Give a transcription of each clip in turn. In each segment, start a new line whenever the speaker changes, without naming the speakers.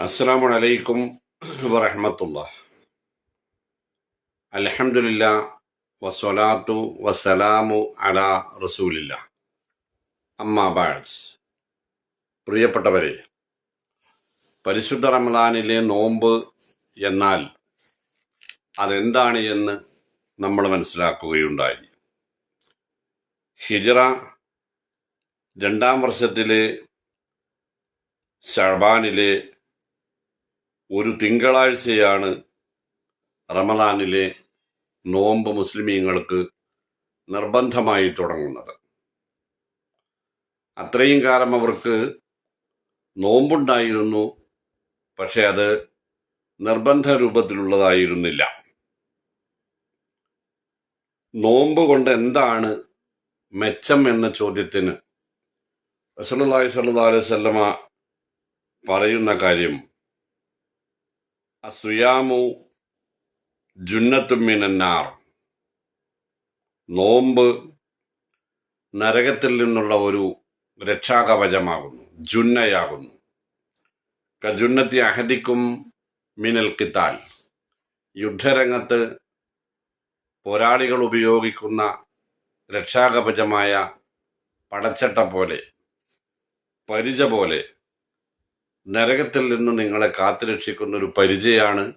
അസ്സാം വലൈക്കും വറഹമത്തുള്ള. അലഹമുല്ല വസ്വലാത്തു വസ്സലാമു അല റസൂലില്ല. അമ്മ ബാഴ്സ് പ്രിയപ്പെട്ടവരെ പരിശുദ്ധ റമദാനിലെ നോമ്പ് എന്നാൽ അതെന്താണ് എന്ന് നമ്മൾ മനസ്സിലാക്കുകയുണ്ടായി. ഹിജറ രണ്ടാം വർഷത്തിലെ ഷർബാനിലെ ഒരു തിങ്കളാഴ്ചയാണ് റമദാനിലെ നോമ്പ് മുസ്ലിമീങ്ങൾക്ക് നിർബന്ധമായി തുടങ്ങുന്നത്. അത്രയും കാലം അവർക്ക് നോമ്പുണ്ടായിരുന്നു പക്ഷെ അത് നിർബന്ധ രൂപത്തിലുള്ളതായിരുന്നില്ല. നോമ്പ് കൊണ്ട് എന്താണ് മെച്ചം എന്ന ചോദ്യത്തിന് റസൂലുള്ളാഹി സ്വല്ലല്ലാഹു അലൈഹി വസല്ലമ പറയുന്ന കാര്യം അസുയാമു ജുന്നത്തുമിനാർ നോമ്പ് നരകത്തിൽ നിന്നുള്ള ഒരു രക്ഷാകവചമാകുന്നു ജുന്നയാകുന്നു. കജുന്നത്തി അഹദിക്കും മിനൽ കിത്താൽ യുദ്ധരംഗത്ത് പോരാളികൾ ഉപയോഗിക്കുന്ന രക്ഷാകവചമായ പടച്ചട്ട പോലെ പരിച പോലെ നരകത്തിൽ നിന്ന് നിങ്ങളെ കാത്തുരക്ഷിക്കുന്ന ഒരു പരിചയമാണ്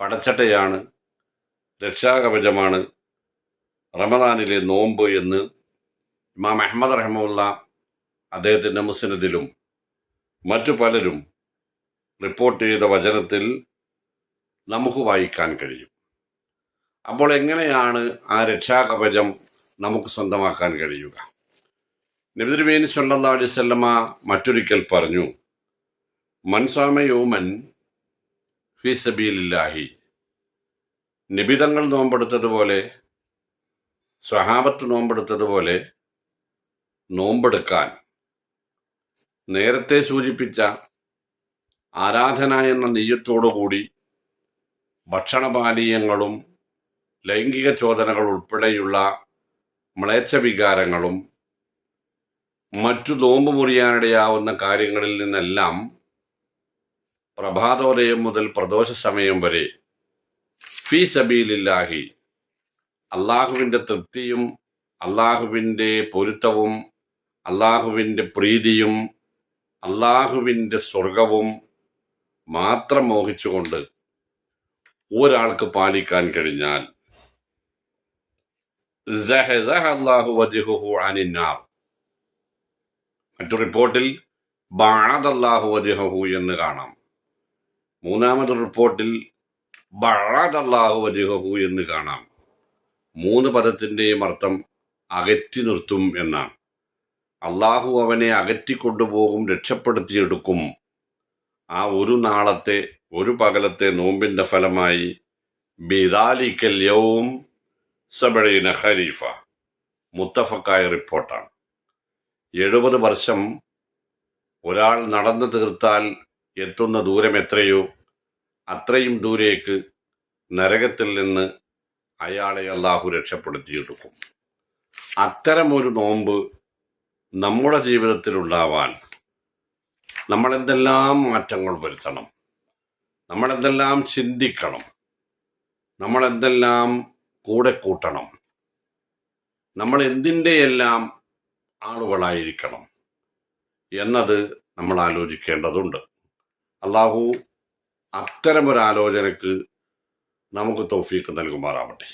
പടച്ചട്ടയാണ് രക്ഷാകവചമാണ് റമദാനിലെ നോമ്പ് എന്ന് ഇമാം അഹമ്മദ് റഹമുല്ല അദ്ദേഹത്തിന്റെ മുസ്നദിലും മറ്റു പലരും റിപ്പോർട്ട് ചെയ്ത വചനത്തിൽ നമുക്ക് വായിക്കാൻ കഴിയും. അപ്പോൾ എങ്ങനെയാണ് ആ രക്ഷാകവചം നമുക്ക് സ്വന്തമാക്കാൻ കഴിയുക? നബിതിരുമേനി സല്ലാ അലൈവല്ലമ മറ്റൊരിക്കൽ പറഞ്ഞു മൻസാമ യോമൻ ഫി സബീലില്ലാഹി. നിബിതങ്ങൾ നോമ്പെടുത്തതുപോലെ സ്വഹാബത്ത് നോമ്പെടുത്തതുപോലെ നോമ്പെടുക്കാൻ നേരത്തെ സൂചിപ്പിച്ച ആരാധന എന്ന നെയ്യത്തോടുകൂടി ഭക്ഷണപാനീയങ്ങളും ലൈംഗിക ചോദനകൾ ഉൾപ്പെടെയുള്ള മ്ലേച്ഛവികാരങ്ങളും മറ്റു നോമ്പ് മുറിയാനിടയാവുന്ന കാര്യങ്ങളിൽ നിന്നെല്ലാം പ്രഭാതോദയം മുതൽ പ്രദോഷ സമയം വരെ ഫീ സബീലില്ലാഹി അള്ളാഹുവിന്റെ തൃപ്തിയും അള്ളാഹുവിന്റെ പൊരുത്തവും അള്ളാഹുവിന്റെ പ്രീതിയും അള്ളാഹുവിന്റെ സ്വർഗവും മാത്രം മോഹിച്ചുകൊണ്ട് ഒരാൾക്ക് പാലിക്കാൻ കഴിഞ്ഞാൽ അള്ളാഹു മറ്റു റിപ്പോർട്ടിൽ ബാണദല്ലാഹു വജിഹു എന്ന് കാണാം. മൂന്നാമത് റിപ്പോർട്ടിൽ ബഴാദല്ലാഹു വജിഹു എന്ന് കാണാം. മൂന്ന് പദത്തിന്റെയും അർത്ഥം അകറ്റി നിർത്തും എന്നാണ്. അള്ളാഹു അവനെ അകറ്റിക്കൊണ്ടുപോകും രക്ഷപ്പെടുത്തിയെടുക്കും. ആ ഒരു നാളത്തെ ഒരു പകലത്തെ നോമ്പിന്റെ ഫലമായി ബിദാലിക്കൽ യവും സബഴീന ഖരീഫ മുത്തഫക്കായ റിപ്പോർട്ടാണ്. എഴുപത് വർഷം ഒരാൾ നടന്നു തീർത്താൽ എത്തുന്ന ദൂരം എത്രയോ അത്രയും ദൂരേക്ക് നരകത്തിൽ നിന്ന് അയാളെ അള്ളാഹു രക്ഷപ്പെടുത്തിയെടുക്കും. അത്തരമൊരു നോമ്പ് നമ്മുടെ ജീവിതത്തിൽ ഉണ്ടാവാൻ നമ്മളെന്തെല്ലാം മാറ്റങ്ങൾ വരുത്തണം നമ്മളെന്തെല്ലാം ചിന്തിക്കണം നമ്മളെന്തെല്ലാം കൂടെ കൂട്ടണം നമ്മൾ എന്തിന്റെയെല്ലാം ആളുകളായിരിക്കണം എന്നത് നമ്മൾ ആലോചിക്കേണ്ടതുണ്ട്. അള്ളാഹു അത്തരമൊരാലോചനക്ക് നമുക്ക് തൗഫീക്ക് നൽകുമാറാവട്ടെ.